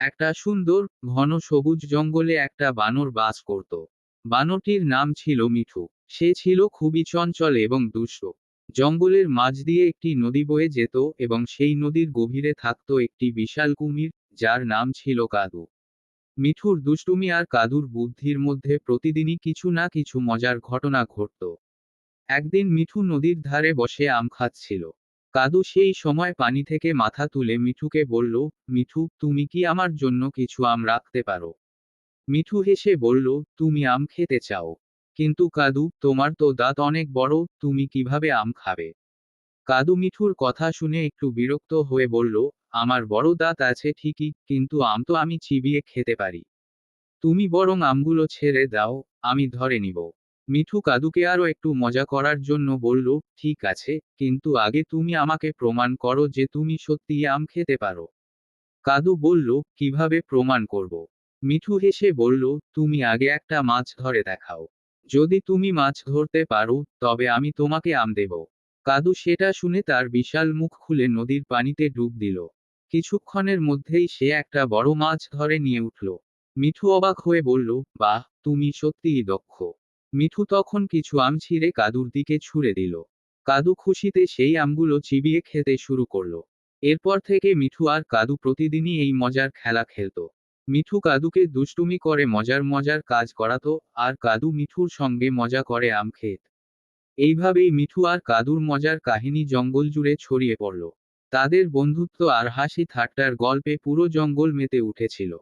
একটা সুন্দর, ঘন, সবুজ জঙ্গলে একটা বানর বাস করত। বানরটির নাম ছিল মিঠু। সে ছিল খুবই চঞ্চল এবং দুষ্ট। জঙ্গলের মাঝ দিয়ে একটি নদী বয়ে যেত এবং সেই নদীর গভীরে থাকত একটি বিশাল কুমির, যার নাম ছিল কাদু। মিঠুর দুষ্টুমি আর কাদুর বুদ্ধির মধ্যে প্রতিদিনই কিছু না কিছু মজার ঘটনা ঘটত। একদিন মিঠু নদীর ধারে বসে আম খাচ্ছিল। কাদু সেই সময় পানি থেকে মাথা তুলে মিঠুকে বলল, মিঠু, তুমি কি আমার জন্য কিছু আম রাখতে পারো? মিঠু হেসে বলল, তুমি আম খেতে চাও। কিন্তু কাদু, তোমার তো দাঁত অনেক বড়, তুমি কীভাবে আম খাবে? কাদু মিঠুর কথা শুনে একটু বিরক্ত হয়ে বলল, আমার বড় দাঁত আছে ঠিকই, কিন্তু আম তো আমি চিবিয়ে খেতে পারি। তুমি বরং আমগুলো ছেড়ে দাও, আমি ধরে নিব। মিঠু কাদুকে আরও একটু মজা করার জন্য বলল, ঠিক আছে, কিন্তু আগে তুমি আমাকে প্রমাণ করো যে তুমি সত্যিই আম খেতে পারো। কাদু বলল, কীভাবে প্রমাণ করব? মিঠু হেসে বলল, তুমি আগে একটা মাছ ধরে দেখাও। যদি তুমি মাছ ধরতে পারো, তবে আমি তোমাকে আম দেব। কাদু সেটা শুনে তার বিশাল মুখ খুলে নদীর পানিতে ডুব দিল। কিছুক্ষণের মধ্যেই সে একটা বড় মাছ ধরে নিয়ে উঠল। মিঠু অবাক হয়ে বলল, বাহ, তুমি সত্যিই দক্ষ। মিঠু তখন কিছু আম ছিঁড়ে কাদুর দিকে ছুঁড়ে দিল। কাদু খুশিতে সেই আমগুলো চিবিয়ে খেতে শুরু করল। এরপর থেকে মিঠু আর কাদু প্রতিদিনই এই মজার খেলা খেলত। মিঠু কাদুকে দুষ্টুমি করে মজার মজার কাজ করাতো আর কাদু মিঠুর সঙ্গে মজা করে আম খেত। এইভাবেই মিঠু আর কাদুর মজার কাহিনী জঙ্গল জুড়ে ছড়িয়ে পড়ল। তাদের বন্ধুত্ব আর হাসি ঠাট্টার গল্পে পুরো জঙ্গল মেতে উঠেছিল।